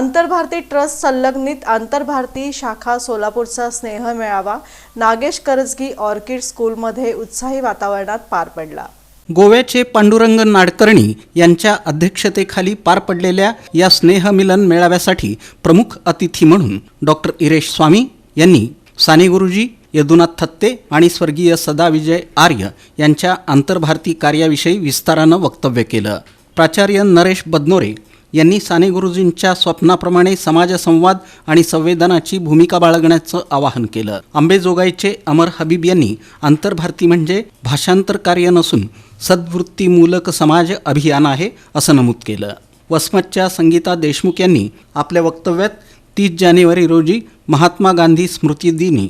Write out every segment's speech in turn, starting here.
आंतरभारती trust संलग्नित आंतरभारती शाखा सोलापूरचा स्नेह मेळावा नागेश करजगी ऑर्किड स्कूलमध्ये उत्साही वातावरणात पार पडला. गोव्याचे पांडुरंग नाडकर्णी यांच्या अध्यक्षतेखाली पार पडलेल्या या स्नेहमिलन मेळाव्यासाठी प्रमुख अतिथी म्हणून डॉक्टर इरेश स्वामी यांनी साने गुरुजी यदुनाथ थत्ते आणि स्वर्गीय सदा विजय आर्य यांच्या आंतरभारती कार्याविषयी विस्तारानं वक्तव्य केलं. प्राचार्य नरेश बदनोरे यांनी साने गुरुजींच्या स्वप्नाप्रमाणे समाजसंवाद आणि संवेदनाची भूमिका बाळगण्याचं आवाहन केलं. आंबेजोगाईचे अमर हबीब यांनी आंतरभारती म्हणजे भाषांतर कार्य नसून सद्वृत्तीमूलक समाज अभियान आहे असं नमूद केलं. वसमतच्या संगीता देशमुख यांनी आपल्या वक्तव्यात तीस जानेवारी रोजी महात्मा गांधी स्मृती दिनी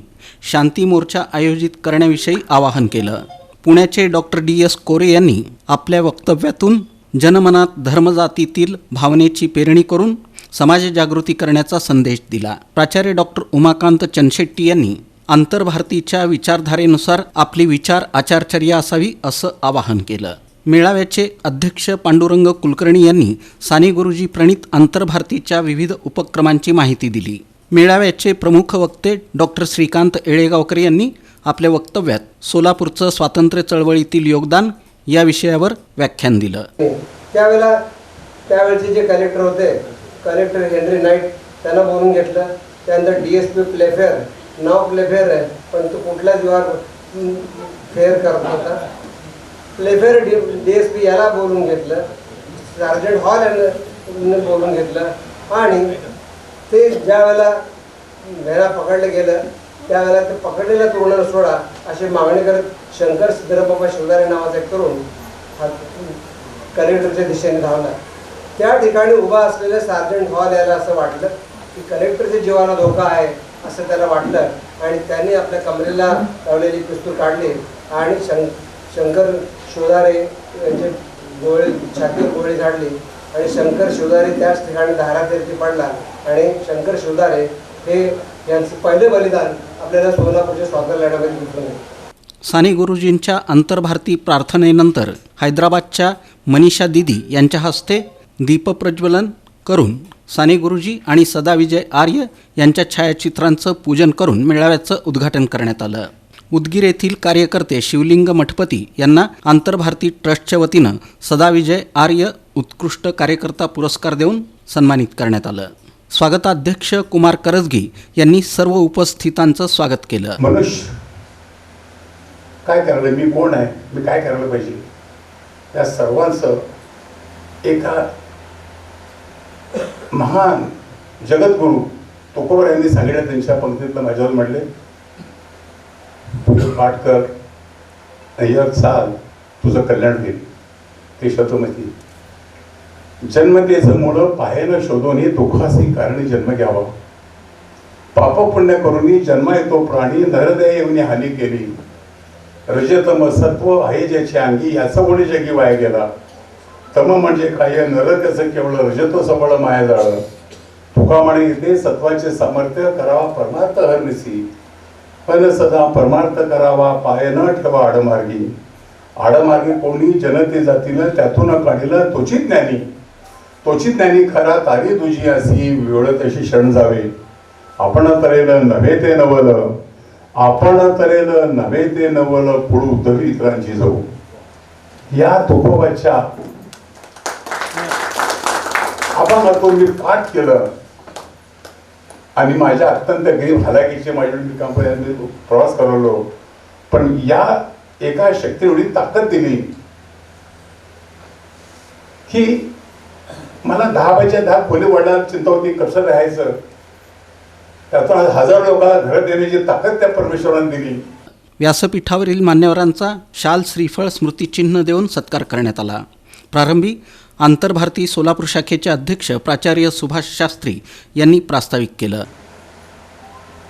शांती मोर्चा आयोजित करण्याविषयी आवाहन केलं. पुण्याचे डॉक्टर डी एस कोरे यांनी आपल्या वक्तव्यातून जनमनात धर्मजातीतील भावनेची पेरणी करून समाजजागृती करण्याचा संदेश दिला. प्राचार्य डॉक्टर उमाकांत चनशेट्टी यांनी आंतरभारतीच्या विचारधारेनुसार आपली विचार आचारचर्या असावी असं आवाहन केलं. मेळाव्याचे अध्यक्ष पांडुरंग कुलकर्णी यांनी साने गुरुजी प्रणित आंतरभारतीच्या विविध उपक्रमांची माहिती दिली. मेळाव्याचे प्रमुख वक्ते डॉक्टर श्रीकांत येळेगावकर यांनी आपल्या वक्तव्यात सोलापूरचं स्वातंत्र्य चळवळीतील योगदान या विषयावर व्याख्यान दिलं. त्यावेळेला त्यावेळेचे जे कलेक्टर होते कलेक्टर हेनरी नाईट त्यांना बोलून घेतलं. त्यानंतर डी एस पी प्लेफेअर नाव प्लेफेअर आहे पण तो कुठल्याच विभाग फेअर करत होता. Playfair D D S P याला बोलून घेतलं. सार्जंट हॉल यांना बोलून घेतलं. आणि ते ज्या वेळेला पकडलं गेलं त्यावेळेला ते पकडलेल्या तरुणाला सोडा अशी मागणी करत शंकर सिद्धराबाबा शिवदारे नावाचा एक तरुण हा कलेक्टरच्या दिशेने धावला. त्या ठिकाणी उभा असलेल्या सार्जंट हॉल याला असं वाटलं की कलेक्टरच्या जीवाला धोका आहे असं त्याला वाटलं आणि त्यांनी आपल्या कमरेला लावलेली पिस्तूल काढली आणि शं शंकर शिवदारे यांचे गोळे छातीवर गोळी झाडली आणि शंकर शिवदारे त्याच ठिकाणी धारातीर्थी पडला आणि शंकर शिवदारे हे यांचं पहिले बलिदान आपल्याला सोलापूरच्या स्वातंत्र्य लढ्यामध्ये दिसून साने गुरुजींच्या आंतरभारती प्रार्थनेनंतर हैदराबादच्या मनीषा दिदी यांच्या हस्ते दीपप्रज्वलन करून साने गुरुजी आणि सदा विजय आर्य यांच्या छायाचित्रांचं पूजन करून मेळाव्याचं उद्घाटन करण्यात आलं. उदगीर येथील कार्यकर्ते शिवलिंग मठपती यांना आंतरभारती ट्रस्टच्या वतीनं सदा विजय आर्य उत्कृष्ट कार्यकर्ता पुरस्कार देऊन सन्मानित करण्यात आलं. स्वागताध्यक्ष कुमार करजगी यांनी सर्व उपस्थितांचं स्वागत केलं. मनुष्य. काय करायला? मी कोण आहे? मी काय करायला पाहिजे? या सर्वांचं एका महान जगद्गुरू तुकोबर यांनी सांगितलं त्यांच्या पंक्तीतलं माझ्यावर म्हणले तुझं पाठ कर नय्यर चाल तुझं कल्याण होईल. ते शतमती जन्मतेचं मुळं पायानं शोधून दुःखासी कारणी जन्म घ्यावा. पाप पुण्य करून जन्म येतो प्राणी नरदय येऊन हानी केली. रजतम सत्व आहे ज्याची अंगी याचा कोणी जगी वाया गेला. तम म्हणजे काय? नर त्याचं केवळ रजतो सबळ माया झालं तुका म्हणे इथे सत्वाचे सामर्थ्य करावा परमार्थ हरनिसी पण सदा परमार्थ करावा पाय न ठेवा आडमार्गी. आडमार्गी कोणी जनते जातीनं त्यातून काढिलं तुची ज्ञानी. तोची त्यांनी खरा तारी तुझी असी वेळ तशी क्षण जावे. आपण तरेल नव्हे ते नवल. आपण तरेल नव्हे ते नवल पुढू उद्धवी इतरांची जाऊ या तुकोबाच्या आपण मी पाठ केलं. आणि माझ्या अत्यंत गरीब हलाखीचे माझ्या कंपन्यांनी प्रवास करवलो पण या एका शक्ती एवढी ताकद दिली. की मला दहा बायच्या दहा खोली वडिलांना चिंता होती कसं राहायचं? त्यातून आज हजारो लोकांना घरं देण्याची ताकद त्या परमेश्वराने दिली. व्यासपीठावरील मान्यवरांचा शाल श्रीफळ स्मृतिचिन्ह देऊन सत्कार करण्यात आला. प्रारंभी आंतरभारती सोलापूर शाखेचे अध्यक्ष प्राचार्य सुभाष शास्त्री यांनी प्रास्ताविक केलं.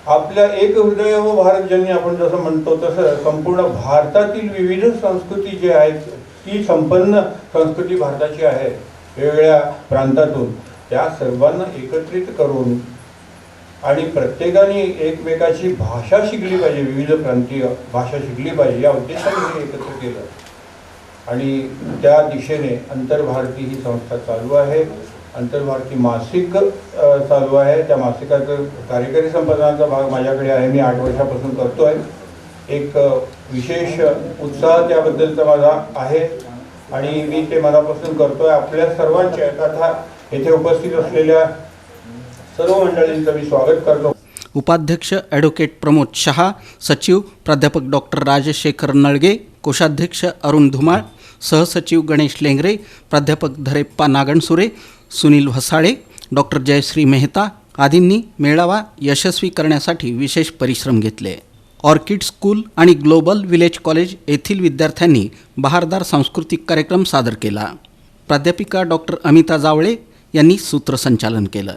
आपल्या एक हृदय व भारतजन्य आपण जसं म्हणतो तसं संपूर्ण भारतातील विविध संस्कृती जे आहेत ती संपन्न संस्कृती भारताची आहे. वेगवेगळ्या प्रांतातून त्या सर्वांना एकत्रित करून आणि प्रत्येकाने एकमेकाची भाषा शिकली पाहिजे विविध प्रांतीय भाषा शिकली पाहिजे या उद्देशाने हे एकत्र केलं. आणि त्या दिशेने आंतरभारती ही संस्था चालू आहे. आंतरभारती मासिक चालू आहे. त्या मासिकाचं कार्यकारी संपादनाचा भाग माझ्याकडे आहे. मी आठ वर्षापासून करतो आहे एक विशेष उत्साह त्याबद्दलचा माझा आहे. आणि मी ते मनापासून करतोय. आपल्या सर्वांच्या तथा येथे उपस्थित असलेल्या सर्व मंडळींचं मी स्वागत करतो. उपाध्यक्ष ॲडव्होकेट प्रमोद शहा सचिव प्राध्यापक डॉक्टर राजशेखर नळगे कोषाध्यक्ष अरुण धुमाळ सहसचिव गणेश लेंगरे प्राध्यापक धरेप्पा नागणसुरे सुनील व्हसाळे डॉक्टर जयश्री मेहता आदींनी मेळावा यशस्वी करण्यासाठी विशेष परिश्रम घेतले. ऑर्किड स्कूल आणि ग्लोबल विलेज कॉलेज येथील विद्यार्थ्यांनी बहारदार सांस्कृतिक कार्यक्रम सादर केला. प्राध्यापिका डॉक्टर अमिता जावळे यांनी सूत्रसंचालन केलं.